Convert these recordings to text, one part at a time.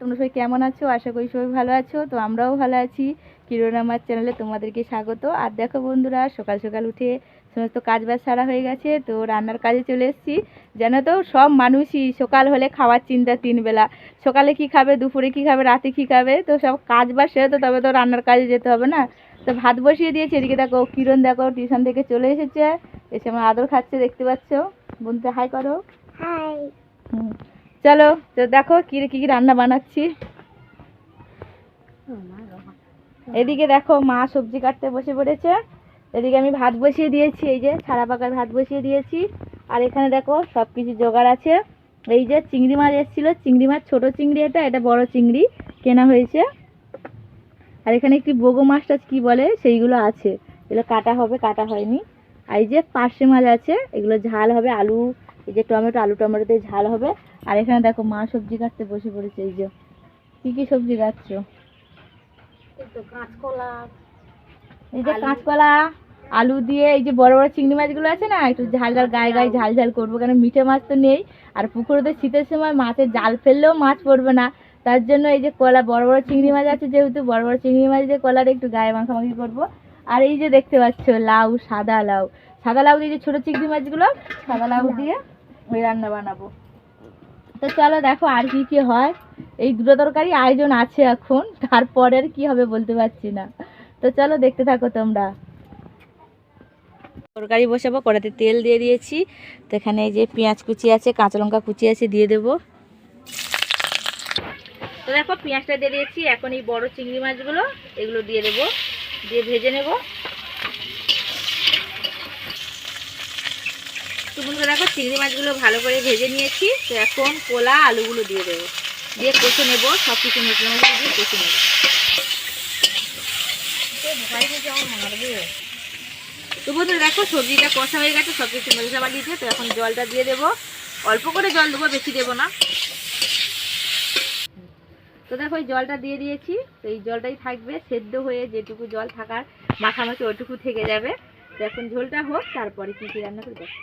তোমরা সবাই কেমন আছো? আশা করি সবাই ভালো আছো। তো আমরাও ভালো আছি। কিরণ আমার চ্যানেলে তোমাদেরকে স্বাগত। আর দেখো বন্ধুরা সকাল সকাল উঠে সমস্ত কাজ বাজ সারা হয়ে গেছে। তো রান্নার কাজে চলে এসেছি। জানো তো সব মানুষই সকাল হলে খাওয়ার চিন্তা তিন বেলা। সকালে কি খাবে দুপুরে কি খাবে রাতে কি খাবে? তো সব কাজ বাজ সেরে তো তবে তো রান্নার কাজে যেতে হবে না। তো ভাত বসিয়ে দিয়েছি। এদিকে দেখো কিরণ দেখো টিউশন থেকে চলে এসেছে। এসে আমার আদর খাচ্ছে দেখতে পাচ্ছ? বন্ধুতে হাই করো। হাই। হুম। চলো, তো দেখো কি কি কি রান্না বানাচ্ছি। এদিকে দেখো মা সবজি কাটতে বসে পড়েছে। এদিকে আমি ভাত বসিয়ে দিয়েছি, এই যে ছাড়া পাকার ভাত বসিয়ে দিয়েছি। আর এখানে দেখো সব কিছু জোগাড় আছে। এই যে চিংড়ি মাছ এসেছিল, চিংড়ি মাছ, ছোট চিংড়ি এটা এটা বড় চিংড়ি, কেনা হয়েছে। আর এখানে একটি বগো মাছটা কী বলে, সেইগুলো আছে। এগুলো কাটা হবে, কাটা হয়নি। আর এই যে পার্শে মাছ আছে, এগুলো ঝাল হবে, আলু, এই যে টমেটো, আলু টমেটোতে ঝাল হবে। আর এখানে দেখো মা সবজি কাটতে বসে পড়েছে এই যে। কি কি সবজি কাটছো? এই কাঁচকলা এই যে কাঁচকলা আলু দিয়ে এই যে বড় বড় চিংড়ি মাছগুলো আছে না একটু ঝাল ঝাল গায়ে গায়ে ঝাল ঝাল করব কারণ মিঠে মাছ তো নেই। আর পুকুরেতে শীতের সময় মাছের জাল ফেললেও মাছ পড়বে না। তার জন্য এই যে কলা বড় বড় চিংড়ি মাছ আছে যেহেতু বড় বড় চিংড়ি মাছ দিয়ে কলার একটু গায়ে মাখামাখি করব। আর এই যে দেখতে পাচ্ছ লাউ সাদা লাউ। সাদা লাউ দিয়ে যে ছোটো চিংড়ি মাছগুলো সাদা লাউ দিয়ে ওই রান্না বানাবো। তো চলো দেখো আর কি কি হয়। এই দুটো তরকারি আয়োজন আছে এখন তারপরে আর কি হবে বলতে পারছি না। তো চলো দেখতে থাকো তোমরা। তরকারি বসাবো কড়াতে তেল দিয়ে দিয়েছি। তো এখানে এই যে পেঁয়াজ কুচি আছে, কাঁচা লঙ্কা কুচি আছে, দিয়ে দেবো। তো দেখো, পেঁয়াজটা দিয়ে দিয়েছি, এখন এই বড় চিংড়ি মাছগুলো, এগুলো দিয়ে দেবো। দিয়ে ভেজে নেব। তো বন্ধুরা দেখো, চিংড়ি মাছগুলো ভালো করে ভেজে নিয়েছি। তো এখন কোলা আলুগুলো দিয়ে দেবো। দিয়ে কষে নেব সব কিছু মশলা মশলা দিয়ে কষে নেব। তো বন্ধুরা দেখো, সবজিটা কষা হয়ে গেছে সব কিছু মশলা বানিয়েছে, তো এখন জলটা দিয়ে দেবো। অল্প করে জল দেবো, বেশি দেবো না। তো দেখো, এই জলটা দিয়ে দিয়েছি। তো এই জলটাই থাকবে, সেদ্ধ হয়ে যেটুকু জল থাকার মাখামাখি ওইটুকু থেকে যাবে। তো এখন ঝোলটা হোক, তারপরে কী কী রান্না করে দেখো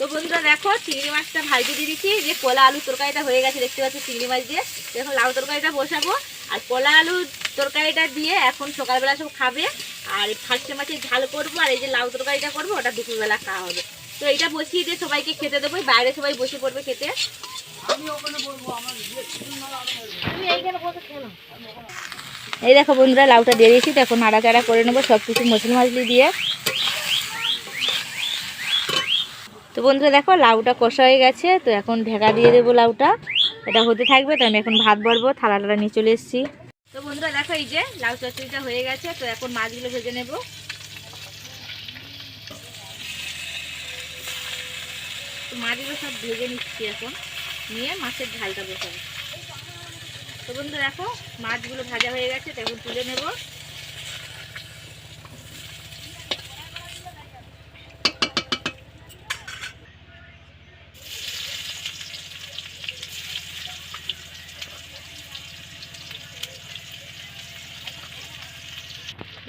তো বন্ধুরা দেখো চিংড়ি মাছটা ভাজতে দিয়ে দিচ্ছি। যে কলা আলু তরকারিটা হয়ে গেছে দেখতে পাচ্ছি চিংড়ি মাছ দিয়ে। এখন লাউ তরকারিটা বসাবো। আর কলা আলু তরকারিটা দিয়ে এখন সকালবেলা সব খাবে। আর ফার্স্টে মাছের ঝাল করব আর এই যে লাউ তরকারিটা করব ওটা দুপুরবেলা খাওয়া হবে। তো এটা বসিয়ে দিয়ে সবাইকে খেতে দেবো বাইরে সবাই বসে পড়বে খেতে। এই দেখো বন্ধুরা লাউটা দিয়ে দিয়েছি। তো এখন নাড়াচাড়া করে নেব সব কিছু মশলা মাছলি দিয়ে। তো বন্ধুরা দেখো, লাউটা কষা হয়ে গেছে, তো এখন ঢেকা দিয়ে দেবো লাউটা। এটা হতে থাকবে, তো আমি এখন ভাত বাড়বো থালাটা নিয়ে চলে এসেছি। তো বন্ধুরা দেখো এই যে, লাউ চচ্চড়িটা হয়ে গেছে, তো এখন মাছগুলো ভেজে নেব। মাছগুলো সব ভেজে নিচ্ছি এখন, নিয়ে মাছের ঝালটা বসাবো। তো বন্ধু দেখো, মাছগুলো ভাজা হয়ে গেছে, তো এখন তুলে নেব।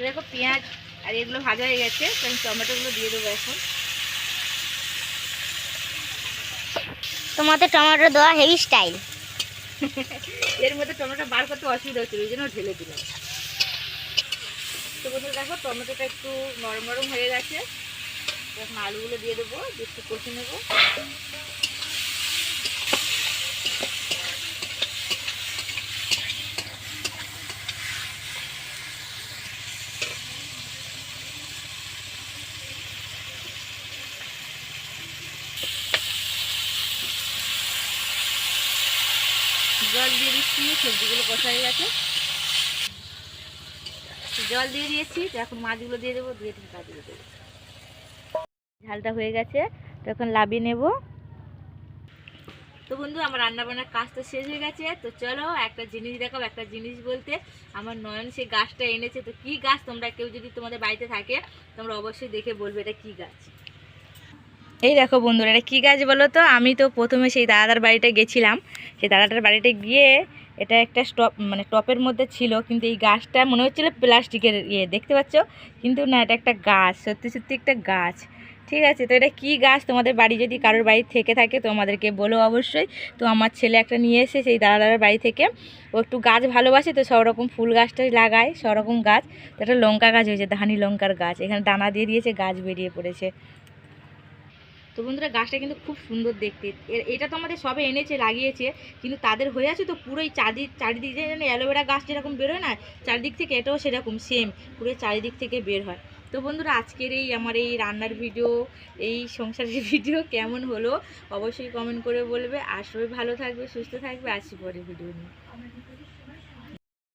দেখো পেঁয়াজ আর এগুলো ভাজা হয়ে গেছে তো আমি টমেটোগুলো দিয়ে দেবো এখন। তোমাদের টমেটো দেওয়া হেভি স্টাইল এর মধ্যে টমেটো বার করতে অসুবিধা হচ্ছিল ওই জন্য ঢেলে দিলাম। তো বন্ধু দেখো টমেটোটা একটু নরম নরম হয়ে গেছে। এখন আলুগুলো দিয়ে দেবো দিয়ে একটু কষে নেব। জল দিয়ে দিচ্ছি, সবজিগুলো কষা হয়ে গেছে। জল দিয়ে দিয়েছি, তো এখন মাছগুলো দিয়ে দেবো, দিয়ে ঢাকা দিয়ে দেবো ঝালটা হয়ে গেছে, তো এখন লাভিয়ে নেব। তো বন্ধু, আমার রান্না বান্নার কাজ তো শেষ হয়ে গেছে, তো চলো একটা জিনিস দেখাও একটা জিনিস বলতে, আমার নয়ন সেই গাছটা এনেছে, তো কি গাছ? তোমরা কেউ যদি তোমাদের বাড়িতে থাকে, তোমরা অবশ্যই দেখে বলবে এটা কি গাছ। এই দেখো বন্ধুরা, এটা কী গাছ বলো তো? আমি তো প্রথমে সেই দাদার বাড়িতে গেছিলাম। সেই দাদাটার বাড়িতে গিয়ে এটা একটা স্টপ মানে টপের মধ্যে ছিল, কিন্তু এই গাছটা মনে হচ্ছিল প্লাস্টিকের ইয়ে দেখতে পাচ্ছ? কিন্তু না, এটা একটা গাছ, সত্যি সত্যি একটা গাছ। ঠিক আছে, তো এটা কি গাছ? তোমাদের বাড়ি যদি কারোর বাড়ি থেকে থাকে তো আমাদেরকে বলো অবশ্যই। তো আমার ছেলে একটা নিয়ে এসে সেই দাদা দাদার বাড়ি থেকে, ও একটু গাছ ভালোবাসে, তো সব রকম ফুল গাছটাই লাগায় সব রকম গাছ। তো একটা লঙ্কা গাছ হয়েছে, ধানি লঙ্কার গাছ। এখানে দানা দিয়ে দিয়েছে, গাছ বেরিয়ে পড়েছে। তো বন্ধুরা, গাছটা কিন্তু খুব সুন্দর দেখতে। এটা তো আমাদের সবে এনেছে, লাগিয়েছে, কিন্তু তাদের হয়ে আছে তো পুরোই চারি, চারিদিক যেন অ্যালোভেরা গাছ যেরকম বেরোয় না, চারিদিক থেকে এটাও সেরকম সেম পুরো চারিদিক থেকে বের হয়। তো বন্ধুরা, আজকের এই আমার এই রান্নার ভিডিও এই সংসারের ভিডিও কেমন হলো, অবশ্যই কমেন্ট করে বলবে। আর সবাই ভালো থাকবে, সুস্থ থাকবে আসি পরে ভিডিও নিয়ে।